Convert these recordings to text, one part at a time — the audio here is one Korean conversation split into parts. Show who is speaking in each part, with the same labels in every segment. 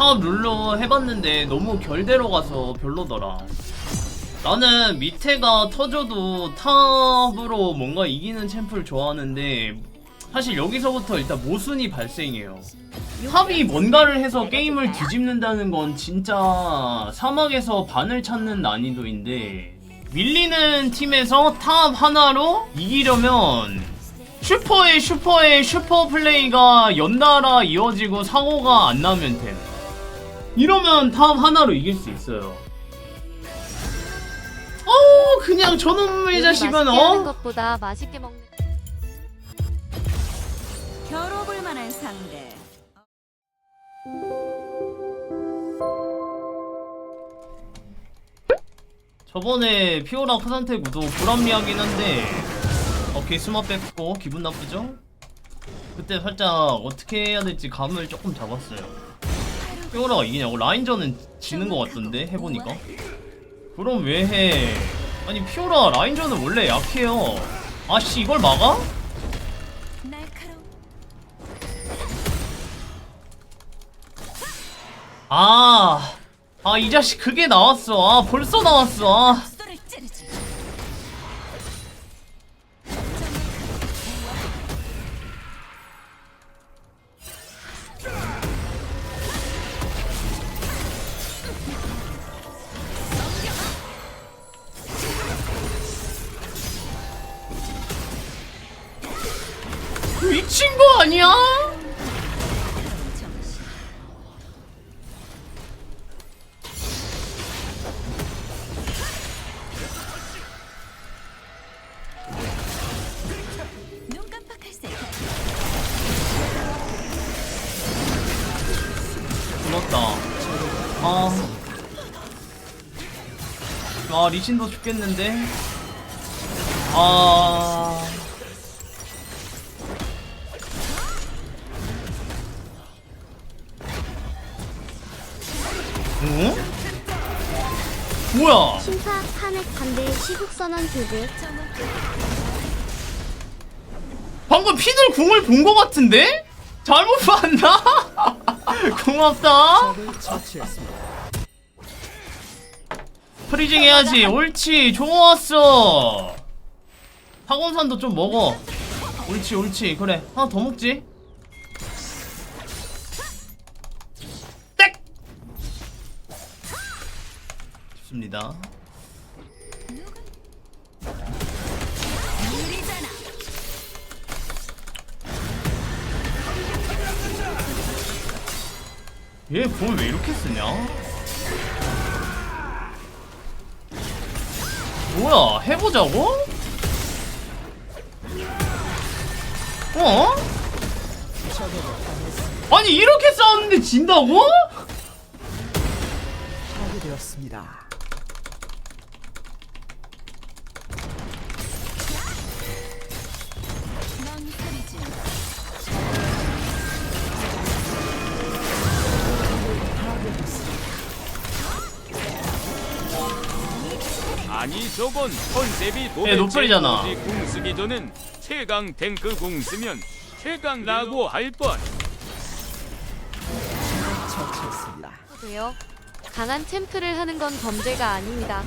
Speaker 1: 탑 룰로 해봤는데 너무 결대로 가서 별로더라. 나는 밑에가 터져도 탑으로 뭔가 이기는 챔프를 좋아하는데 사실 여기서부터 일단 모순이 발생해요. 탑이 뭔가를 해서 게임을 뒤집는다는 건 진짜 사막에서 반을 찾는 난이도인데 밀리는 팀에서 탑 하나로 이기려면 슈퍼의 슈퍼의 슈퍼 플레이가 연달아 이어지고 사고가 안 나면 돼. 이러면 탑 하나로 이길 수 있어요. 어 그냥 저놈의 자식은
Speaker 2: 맛있게 하는
Speaker 1: 어?
Speaker 2: 것보다 맛있게 먹는
Speaker 3: 겨뤄볼 만한 상대.
Speaker 1: 저번에 피오라 카산테 구도 불합리하긴 한데 오케이 스마 뺐고 기분 나쁘죠? 그때 살짝 어떻게 해야 될지 감을 조금 잡았어요 피오라가 이기냐고 라인전은 지는 것 같던데 해보니까 그럼 왜 해? 아니 피오라 라인전은 원래 약해요 아씨 이걸 막아?
Speaker 3: 날카로운
Speaker 1: 아, 아 이 자식 그게 나왔어. 아 벌써 나왔어. 아. 리신도 죽겠는데. 아. 어? 뭐야?
Speaker 4: 심사 탄핵 반대 시국 선언 교대
Speaker 1: 방금 피들 궁을 본 것 같은데? 잘못 봤나? 고맙다. 프리징 해야지. 옳지. 좋았어. 학원산도 좀 먹어. 옳지, 옳지. 그래. 하나 더 먹지. 땡! 좋습니다.
Speaker 3: 느리잖아.
Speaker 1: 얘 공을 왜 이렇게 쓰냐? 뭐야 해보자고? 어? 아니 이렇게 싸웠는데 진다고?
Speaker 5: 파괴되었습니다.
Speaker 6: 아니 저건 컨셉이 도대체
Speaker 1: 예, 노플이잖아.
Speaker 6: 뭐지? 궁 쓰기 전엔 최강 탱크 궁 쓰면 최강라고 할 뻔.
Speaker 5: 처치했습니다.
Speaker 2: 돼요. 강한 챔프를 하는 건 범죄가 아닙니다.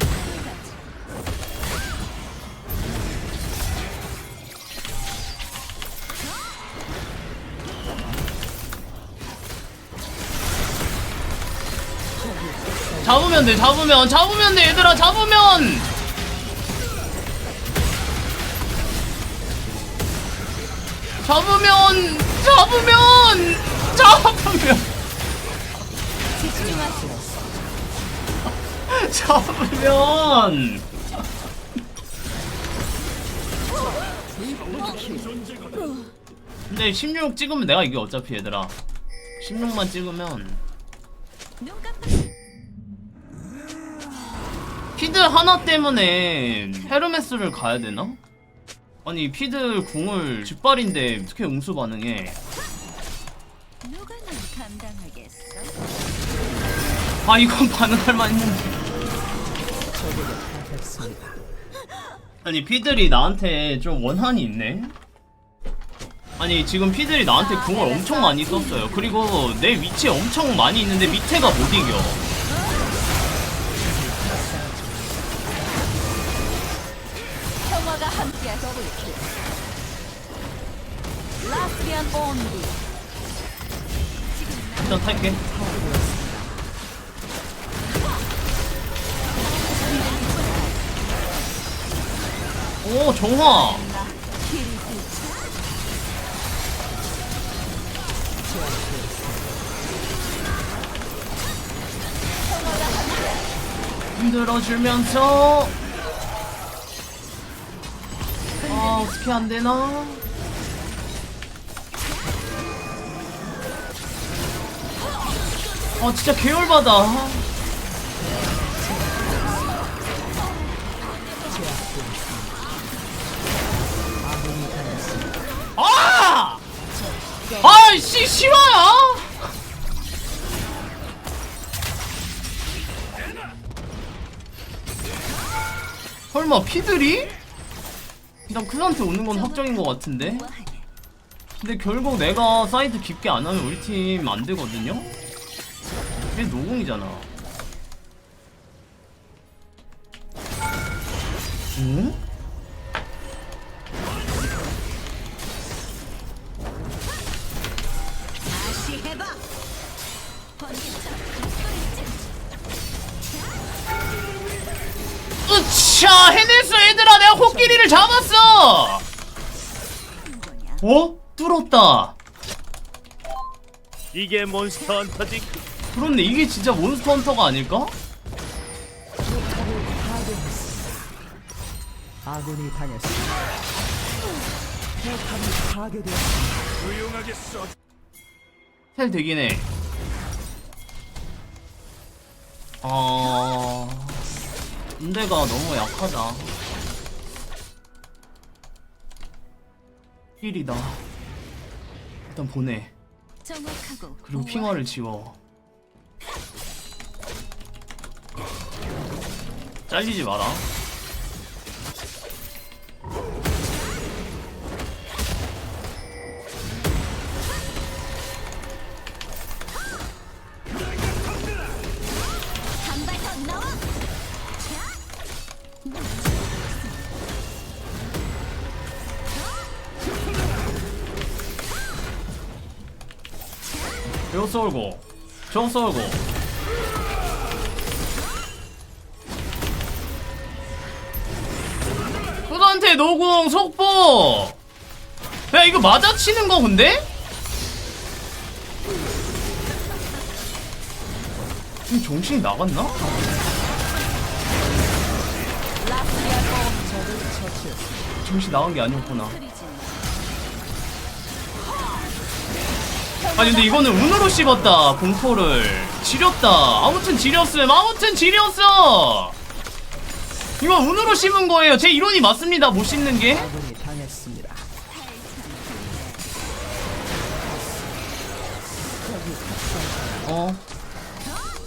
Speaker 1: 잡으면 돼 잡으면 잡으면 돼 얘들아 잡으면 잡으면 잡으면 잡으면
Speaker 3: 집중하세요.
Speaker 1: 잡으면 근데 16 찍으면 내가 이게 어차피 얘들아 16만 찍으면. 피드 하나 때문에 헤르메스를 가야 되나? 아니 피드 궁을 쥐발인데 어떻게 응수 반응해
Speaker 3: 누가 날 감당하겠어?
Speaker 1: 아 이건 반응할 만했는데. 아니 피들이 나한테 좀 원한이 있네 아니 지금 피들이 나한테 궁을 엄청 많이 썼어요 그리고 내 위치에 엄청 많이 있는데 밑에가 못 이겨 일단 탈게. 오 정화! 흔들어주면서. 아 어떻게 안되나 아 진짜 계열받아 아! 아이씨 싫어요 설마 피들이? 일단 클한테 오는 건 확정인 것 같은데 근데 결국 내가 사이드 깊게 안 하면 우리 팀 안 되거든요? 얘 노공이잖아. 응? 으차! 해냈어 얘들아! 내가 코끼리를 잡았어! 어? 뚫었다.
Speaker 6: 이게 몬스터 헌터지.
Speaker 1: 그런데 이게 진짜 몬스터 헌터가 아닐까?
Speaker 5: 아군이 당했습니다. 포탑이 파괴되었습니다.
Speaker 6: 조용하게 써.
Speaker 1: 텔 되긴 해. 어... 군대가 너무 약하다. 힐이다. 일단 보내.
Speaker 3: 정확하고
Speaker 1: 그리고 핑화를 지워. 잘리지 마라. 이거 썰고, 저거 썰고. 후드한테 노공 속보! 야, 이거 맞아치는 거 근데? 지금 정신이 나갔나? 정신 나간 게 아니었구나. 아니 근데 이거는 운으로 씹었다 공포를 지렸다 아무튼 지렸음 아무튼 지렸어 이거 운으로 씹은 거예요 제 이론이 맞습니다 못 씹는 게. 어?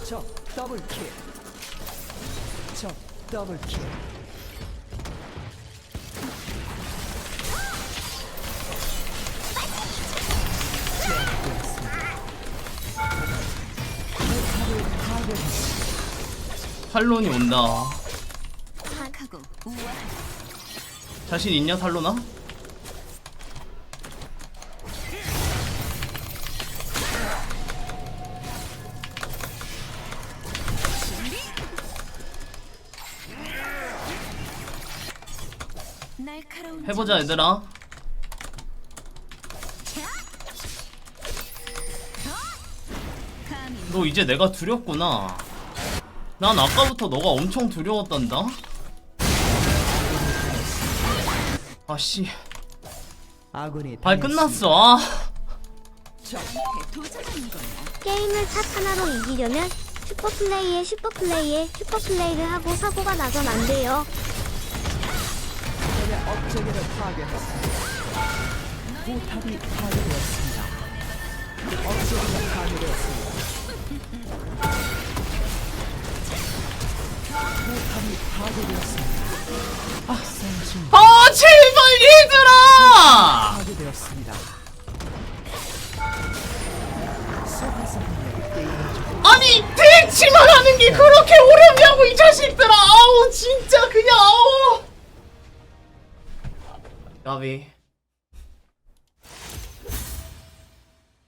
Speaker 5: 적 더블킬. 적 더블킬.
Speaker 1: 탈론이 온다. 자신 있냐 탈론아?
Speaker 3: 날카로운
Speaker 1: 해보자 얘들아 너 이제 내가 두렵구나 난 아까부터 너가 엄청 두려웠단다 아씨
Speaker 5: 아군이
Speaker 1: 발. 끝났어 아.
Speaker 4: 게임을 탓 하나로 이기려면 슈퍼플레이에 슈퍼플레이에 슈퍼플레이를 하고 사고가 나선 안 돼요.
Speaker 5: 업체계를 파괴했습니다. 포탑이 파괴되었습니다. 업체계가 파괴되었습니다. 아
Speaker 1: 제발 얘들아!
Speaker 5: 아니
Speaker 1: 대치만 하는 게 그렇게 어렵냐고 이 자식들아! 아우 진짜 그냥 아우! 까비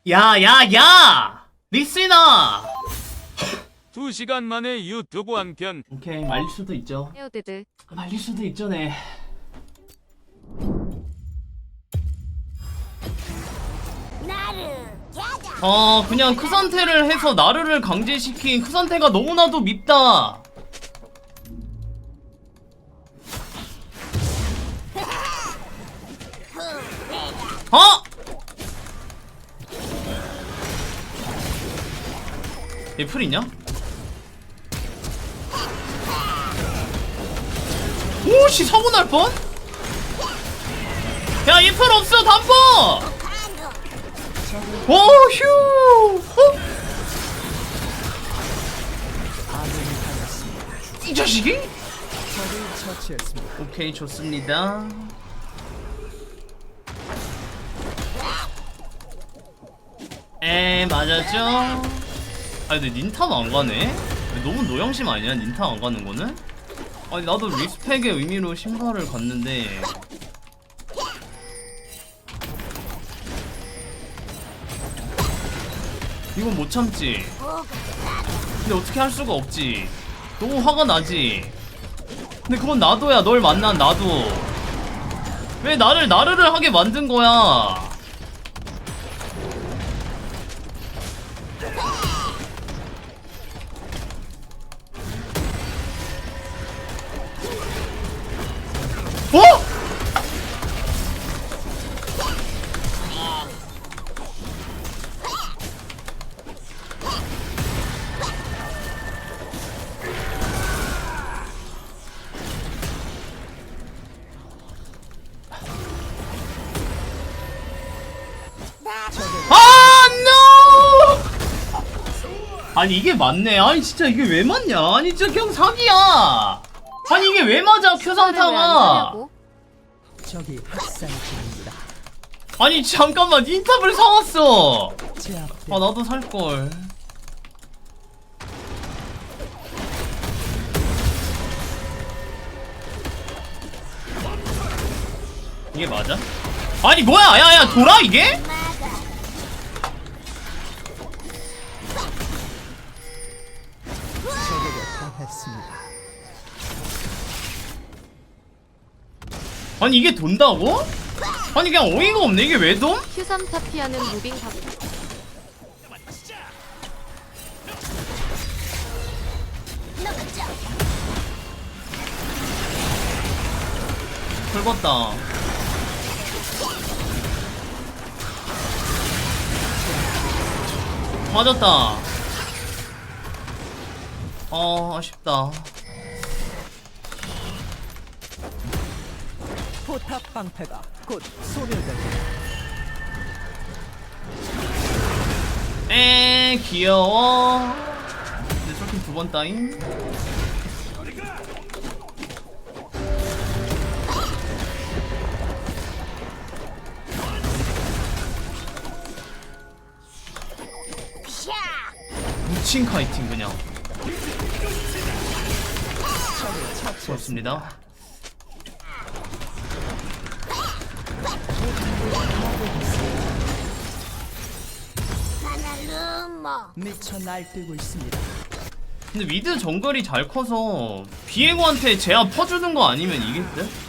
Speaker 1: 야야야! 리스나!
Speaker 6: 2시간 만에 유튜브 한 편.
Speaker 1: 오케이 말릴 수도 있죠.
Speaker 2: 헤어드드.
Speaker 1: 말릴 수도 있죠 네. 어 그냥 크산테를 해서 나르를 강제시킨 크산테가 너무나도 밉다. 어? 얘풀 있냐? 오씨 사고 날 뻔? 야이풀 없어 담보! 오휴! 어?
Speaker 5: 이
Speaker 1: 자식이? 오케이 좋습니다. 에 맞았죠? 아 근데 닌탐 안 가네? 너무 노영심 아니야 닌탐 안 가는 거는? 아니 나도 리스펙의 의미로 신발을 갔는데. 이건 못 참지. 근데 어떻게 할 수가 없지. 너무 화가 나지. 근데 그건 나도야. 널 만난 나도. 왜 나를 나르를 하게 만든 거야 아, no! 아니 이게 맞네. 아니 진짜 이게 왜 맞냐? 아니 진짜 그냥 사기야. 아니 이게 왜 맞아 큐상타가?
Speaker 5: 적이 학살 중입니다.
Speaker 1: 아니 잠깐만 인탑을 사왔어.
Speaker 5: 제 앞에
Speaker 1: 아 나도 살 걸. 이게 맞아? 아니 뭐야? 야야 돌아 이게?
Speaker 5: 당했습니다.
Speaker 1: 아니 이게 돈다고? 아니 그냥 어이가 없네 이게 왜 돈?
Speaker 2: Q3 타피하는 무빙 각.
Speaker 1: 긁었다. 맞았다. 어, 아쉽다.
Speaker 5: 포탑 방패가 곧 소멸됩니다.
Speaker 1: 에, 귀여워. 근데 저렇게 두번 따임? 묻힌 카이팅 그냥. 좋습니다.
Speaker 5: 미쳐 날뛰고 있습니다.
Speaker 1: 근데 미드 정글이 잘 커서 비에고한테 제압 퍼주는 거 아니면 이길 듯?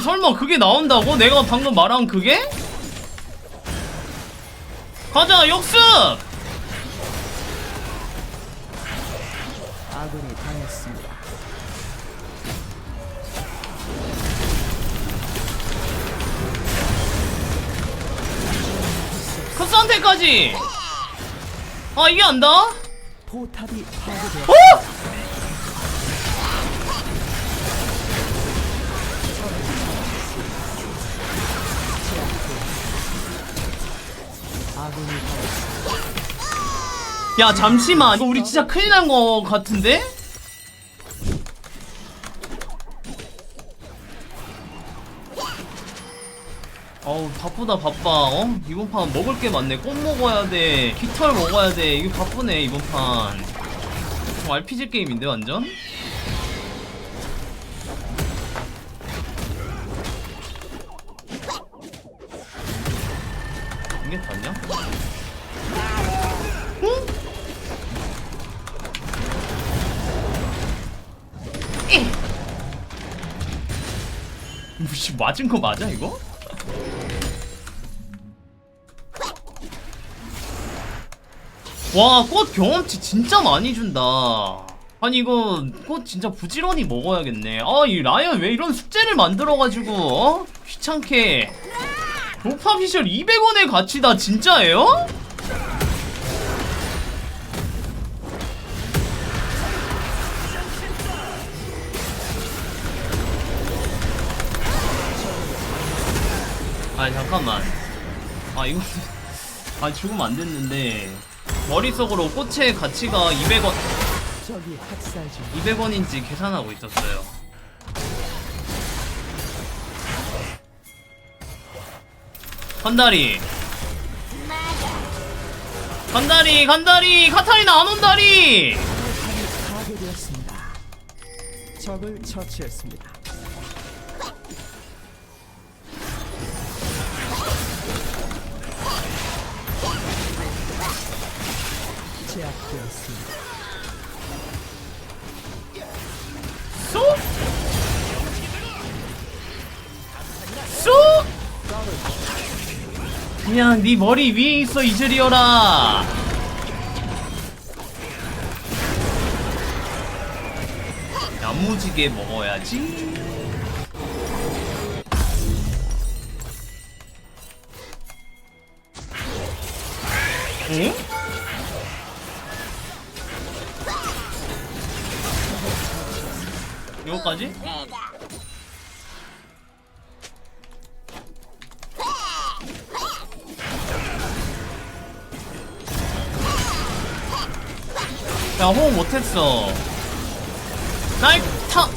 Speaker 1: 아니 설마 그게 나온다고? 내가 방금 말한 그게? 가자 역습!
Speaker 5: 아군이 당했습니다.
Speaker 1: 커스한테까지 아 이게 안다?
Speaker 5: 포탑이 파괴되었
Speaker 1: 어? 야 잠시만 이거 우리 진짜 큰일 난 거 같은데? 어우 바쁘다 바빠 어? 이번 판 먹을 게 많네 꽃 먹어야 돼 깃털 먹어야 돼 이거 바쁘네 이번 판 어, RPG 게임인데 완전? 맞은 거 맞아 이거? 와 꽃 경험치 진짜 많이 준다 아니 이거 꽃 진짜 부지런히 먹어야겠네 아 이 라이언 왜 이런 숙제를 만들어가지고 어? 귀찮게 도파피셜 200원의 가치다 진짜예요? 아 이거 아 죽으면 안 됐는데. 머릿속으로 꽃의 가치가 200원
Speaker 5: 적이 학살 중.
Speaker 1: 200원인지 계산하고 있었어요. 간다리. 간다리 간다리. 카타리나 안 온다리.
Speaker 5: 적을 처치했습니다. 제압되었습니다.
Speaker 1: 쏙! 쏙! 그냥 네 머리 위에 있어 이즈리어라 야무지게 먹어야지 응? 야 호응 못했어 날 타!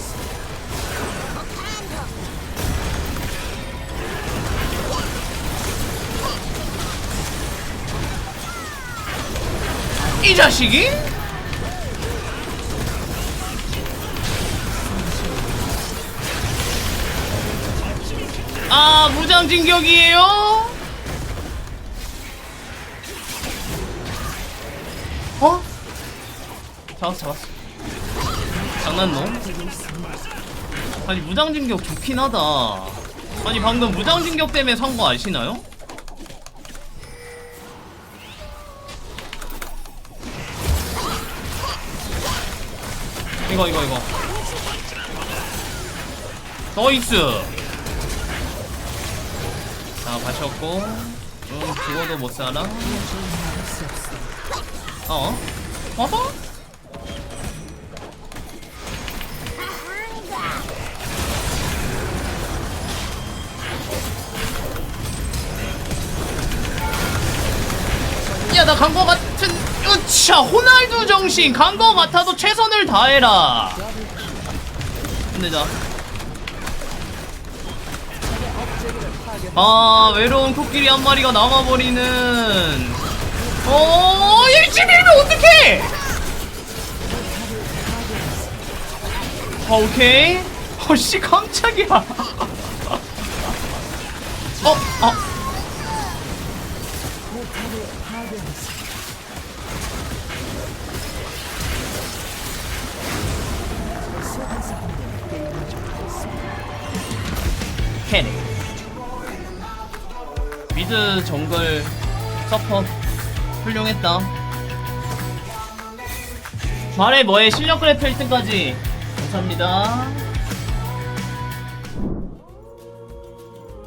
Speaker 1: 이 자식이? 아 무장 진격이에요? 잡았어 잡았어 장난놈? 아니 무장진격 좋긴 하다 아니 방금 무장진격 때문에 산 거 아시나요? 이거 이거 이거 나이스 자 가셨고 응 죽어도 못 살아 어? 어허? 야 나 간 거 같은 으차 호날두 정신. 간 거 같아도 최선을 다해라. 힘내자 아 외로운 코끼리 한 마리가 남아버리는. 어 일집이면 어떡해! 아 오케이. 어씨 깜짝이야 정글 서퍼 훌륭했다. 말해 뭐해? 실력 그래프 1등까지. 감사합니다.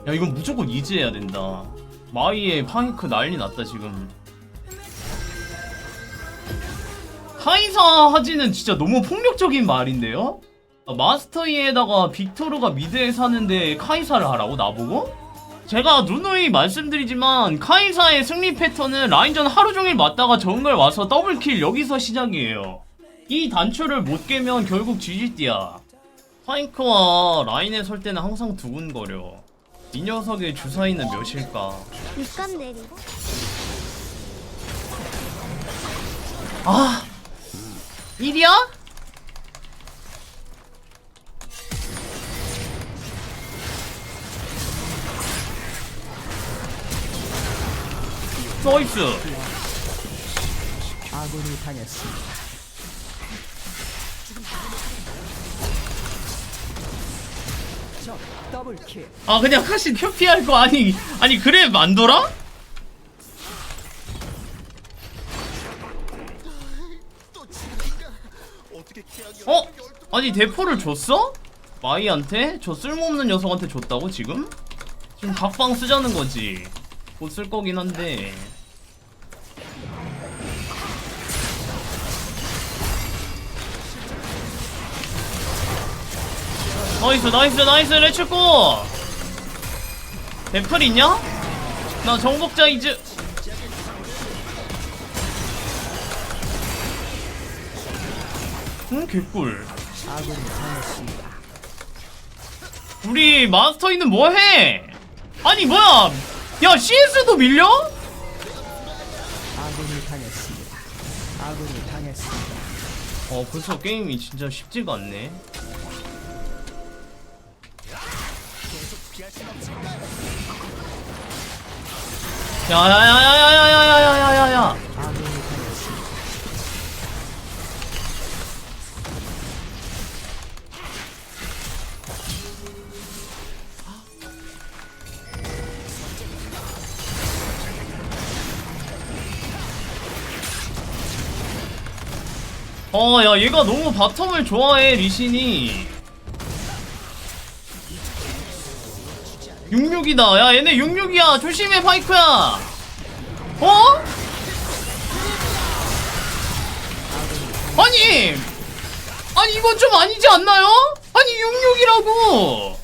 Speaker 1: 야 이건 무조건 이지해야 된다. 마이의 파이크 난리 났다 지금. 카이사 하지는 진짜 너무 폭력적인 말인데요? 아, 마스터 이에다가 빅토르가 미드에 사는데 카이사를 하라고 나보고? 제가 누누이 말씀드리지만 카이사의 승리 패턴은 라인전 하루 종일 맞다가 정글 와서 더블킬 여기서 시작이에요. 이 단추를 못 깨면 결국 GG띠야. 파이크와 라인에 설 때는 항상 두근거려. 이 녀석의 주사위는 몇일까?
Speaker 4: 육감 내리고
Speaker 1: 아, 1이야? 나이스.
Speaker 5: 아군이 당했습니다. 적 더블킬.
Speaker 1: 아 그냥 카시 큐피할 거 아니 아니 그래 만돌아? 어? 아니 대포를 줬어? 마이한테? 저 쓸모없는 녀석한테 줬다고 지금? 지금 각방 쓰자는 거지 곧쓸 거긴 한데 나이스 나이스 나이스 레츠고 대플 있냐? 나 정복자 이즈 응 개꿀. 우리 마스터이는 뭐해? 아니 뭐야 야 CS도 밀려?
Speaker 5: 아군이 당했습니다. 아군이 당했습니다.
Speaker 1: 어 벌써 게임이 진짜 쉽지가 않네 야야야야야야야야야야야
Speaker 5: 아군
Speaker 1: 어, 야, 얘가 너무 바텀을 좋아해, 리신이. 66이다. 야, 얘네 66이야. 조심해, 파이크야. 어? 아니! 아니, 이건 좀 아니지 않나요? 아니, 66이라고!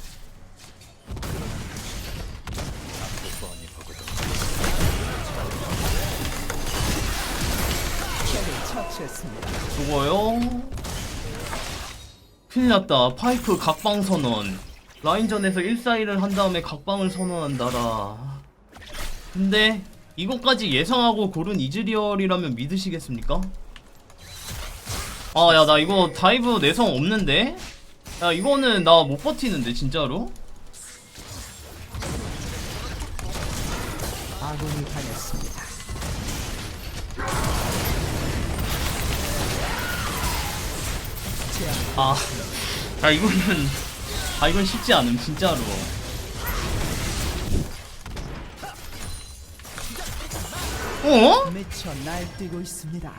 Speaker 1: 났다. 파이프 각방 선언. 라인전에서 1사일을 한 다음에 각방을 선언한다라. 근데 이것까지 예상하고 고른 이즈리얼이라면 믿으시겠습니까? 아, 야, 나 이거 다이브 내성 없는데? 야, 이거는 나 못 버티는데, 진짜로?
Speaker 5: 아군이 당했습니다.
Speaker 1: 아, 야, 이거는, 아, 이건 쉽지 않음, 진짜로. 어?
Speaker 5: 미쳐 날뛰고 있습니다.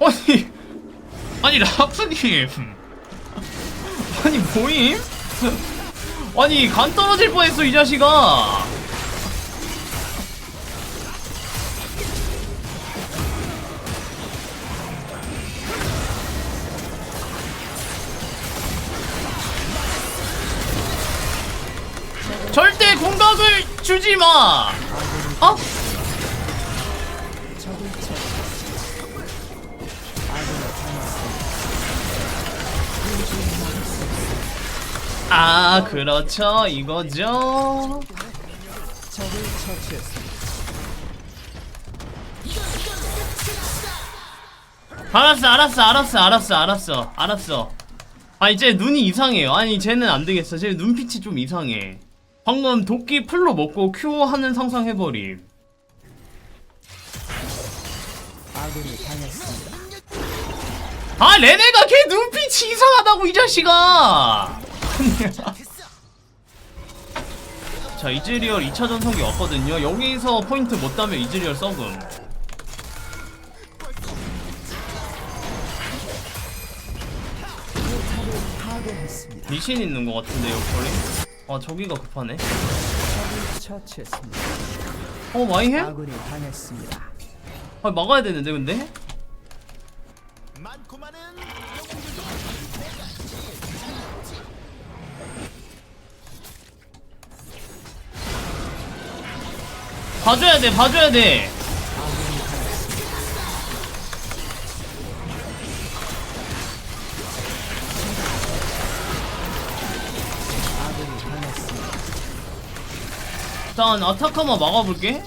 Speaker 1: 아니 아니 라프님 아니 뭐임? 아니 간 떨어질 뻔했어 이 자식아 주지 마. 어?
Speaker 5: 아
Speaker 1: 그렇죠 이거죠. 알았어 알았어 알았어 알았어 알았어 알았어 아 이제 눈이 이상해요 아니 쟤는 안 되겠어 쟤 눈빛이 좀 이상해 방금 도끼 풀로 먹고 큐 하는 상상 해버림.
Speaker 5: 아군이 당했습니다.
Speaker 1: 아 레네가 걔 눈빛이 이상하다고 이 자식아! 자 이즈리얼 2차 전성기 왔거든요. 여기서 포인트 못 따면 이즈리얼 썩음.
Speaker 5: 파괴했습니다.
Speaker 1: 미신 있는 것 같은데요 거리 아 저기가 급하네 어 마이헬?
Speaker 5: 아군이 당했습니다.
Speaker 1: 아 막아야 되는데 근데? 봐줘야 돼 봐줘야 돼 일단 아타카마 막아볼게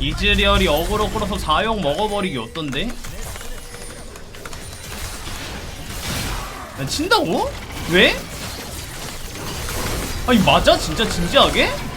Speaker 1: 이즈리얼이 어그로 끌어서 4용 먹어버리기 어떤데? 야, 친다고? 왜? 아니 맞아? 진짜 진지하게?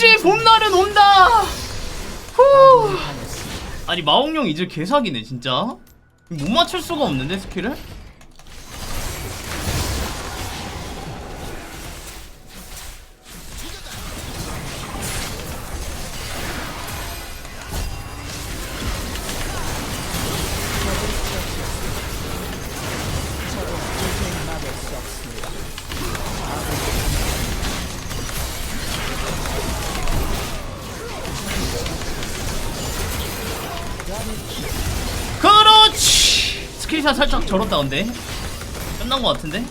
Speaker 1: 이제 봄날은 온다! 후! 아니, 마홍룡 이제 개사기네, 진짜. 못 맞출 수가 없는데, 스킬을? 스킬샷 살짝 절었다, 근데. 끝난 것 같은데?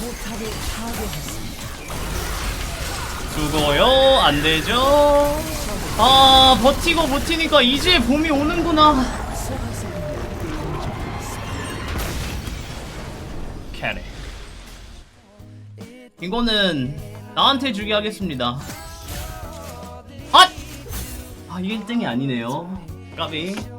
Speaker 5: 포탑을 파괴했습니다.
Speaker 1: 수고요, 안 되죠? 아, 버티고 버티니까 이제 봄이 오는구나. 캐리. 이거는 나한테 주게 하겠습니다. 아! 아, 1등이 아니네요. 까비.